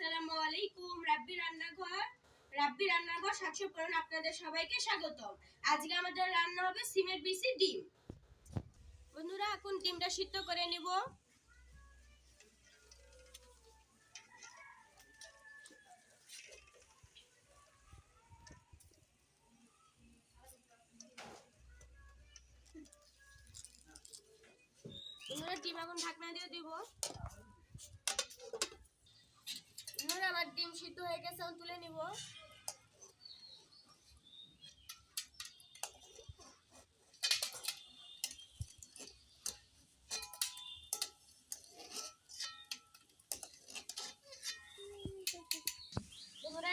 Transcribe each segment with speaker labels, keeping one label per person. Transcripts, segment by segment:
Speaker 1: আসসালামু আলাইকুম, রাব্বি রান্নাঘর। রাব্বি রান্নাঘর সাতশো পূরণ আপনাদের সবাইকে স্বাগতম। আজকে আমাদের রান্না হবে সিমের বিসি ডিম। বন্ধুরা, এখন ডিমটা সিদ্ধ করে নিব। বন্ধুরা, ডিম এখন ঢাকনা দিয়ে দিব বন্ধুরা আমার ডিম সিদ্ধ হয়ে গেছে এখন তুলে নিব।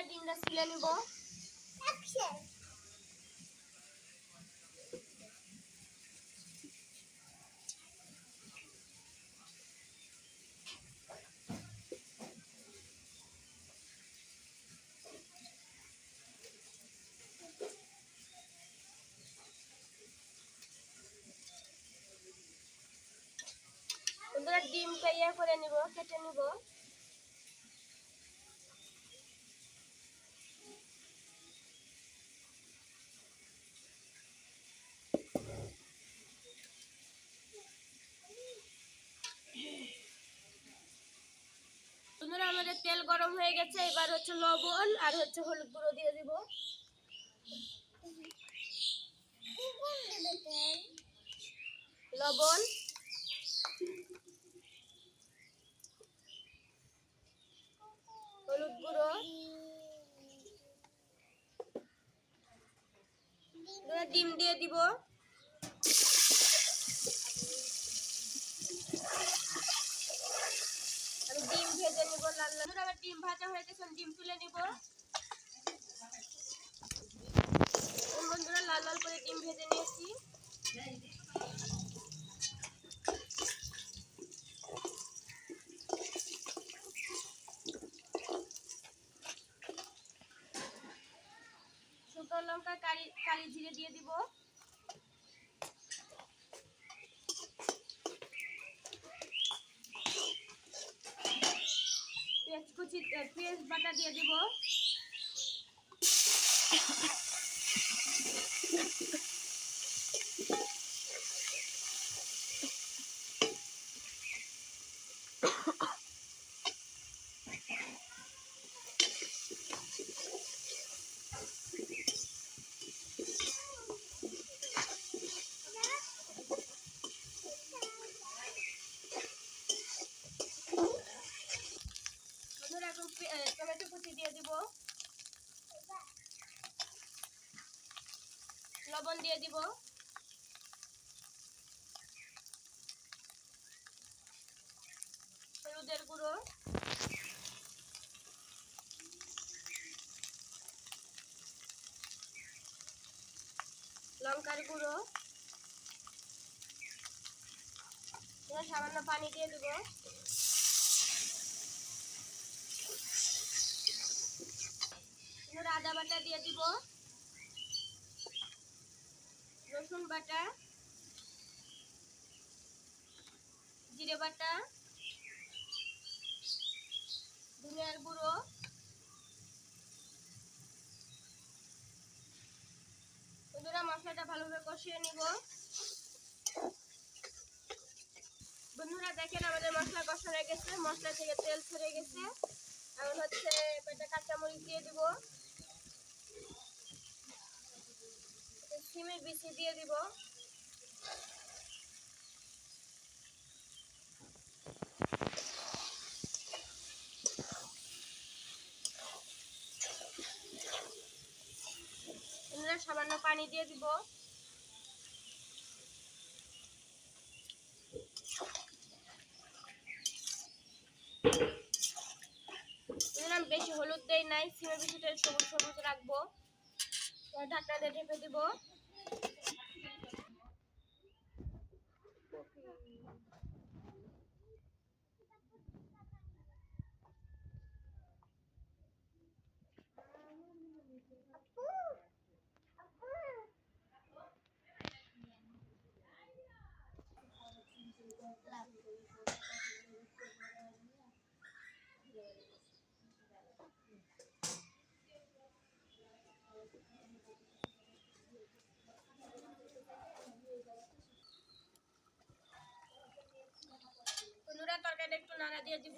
Speaker 1: ডিমটা তুলে নিব। ডিমটা ইয়ে করে নিব, কেটে নিব। বন্ধুরা, আমাদের তেল গরম হয়ে গেছে, এবার হচ্ছে লবণ আর হচ্ছে হলুদ গুঁড়ো দিয়ে দিব। লবণ হলুদ গুঁড়ো এবার ডিম দিয়ে দিব। ডিম ভেজে নিব লাল লাল। আবার ডিম ভাজা হয়ে গেছে ডিম তুলে নিব। বন্ধুরা লাল লাল করে ডিম ভেজে নিয়েছি। লঙ্কা কালি কালি জিরে দিয়ে দিব। পেঁয়াজ কুচি পেঁয়াজ বাটা দিয়ে দিব। এ, টমেটো কুচি দিয়ে দিব লবণ দিয়ে দিব। হলুদের গুঁড়ো। লঙ্কার গুঁড়ো। সামান্য পানি দিয়ে দিব এবার আদা বাটা দিয়ে দিব। রসুন বাটা, জিরে বাটা, ধনিয়ার গুঁড়ো বন্ধুরা মশলাটা ভালোভাবে কষিয়ে নিব। বন্ধুরা, দেখেন আমাদের মশলা কষা হয়ে গেছে, মশলা থেকে তেল ছেড়ে গেছে। এখন হচ্ছে কয়েকটা কাঁচামরিচ দিয়ে দিব। সিমের বিচি দিয়ে দিব। সামান্য পানি দিয়ে দিব। বেশি হলুদ নাই, সিমের বিচিটা সবুজ সবুজ রাখব। ঢাকনা দিয়ে ঢেকে দিব। বন্ধুরা তরকারিটা একটু নাড়া দিয়ে দিব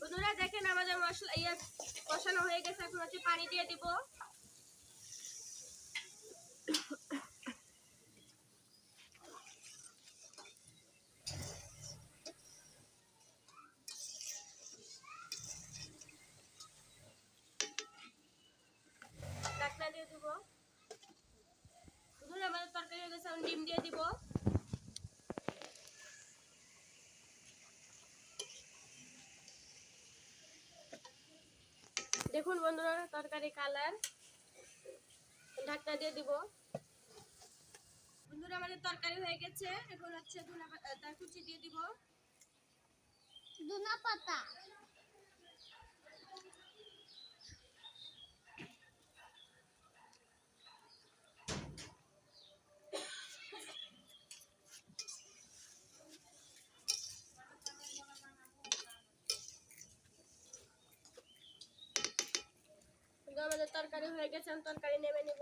Speaker 1: বন্ধুরা, দেখেন আমাদের ইয়ে দিয়ে দিব। দিয়ে দিব। বন্ধুরা, আমাদের তরকারি হয়ে গেছে ডিম দিয়ে দিব। দেখুন বন্ধুরা, তরকারি কালার। ঢাকনা দিয়ে দিব। বন্ধুরা, আমাদের তরকারি হয়ে গেছে। এখন হচ্ছে ধনা পাতা কুচি দিয়ে দিব।
Speaker 2: ধনা পাতা
Speaker 1: আমাদের তরকারি হয়ে গেছে তরকারি নেমে নিব।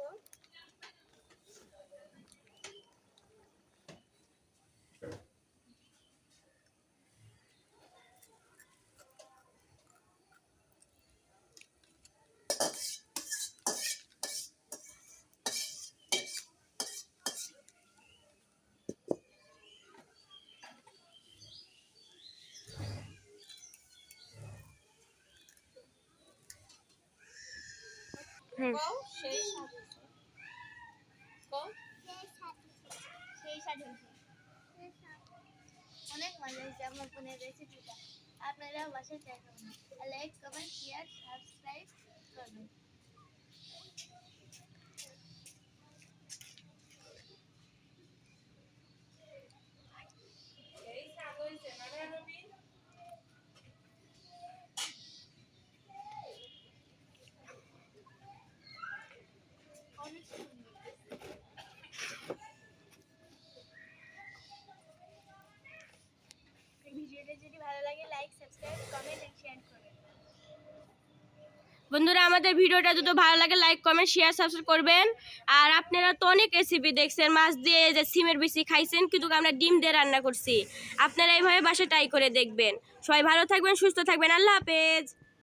Speaker 2: অনেক মজা হয়েছে আমার বোনের রেসিপিটা আপনারাও বাসায় ট্রাই করবেন লাইক কমেন্ট শেয়ার সাবস্ক্রাইব করবেন অনেক সুন্দর এই ভিডিওটা যদি ভালো লাগে like subscribe comment and share করবেন
Speaker 1: বন্ধুরা, আমাদের ভিডিওটা যদি ভালো লাগে লাইক কমেন্ট শেয়ার সাবস্ক্রাইব করবেন। আর আপনারা তো অনেক রেসিপি দেখছেন, মাছ দিয়ে যে সিমের বেশি খাইছেন, কিন্তু আমরা ডিম দিয়ে রান্না করছি। আপনারা এইভাবে বাসায় ট্রাই করে দেখবেন। সবাই ভালো থাকবেন, সুস্থ থাকবেন। আল্লাহ হাফেজ।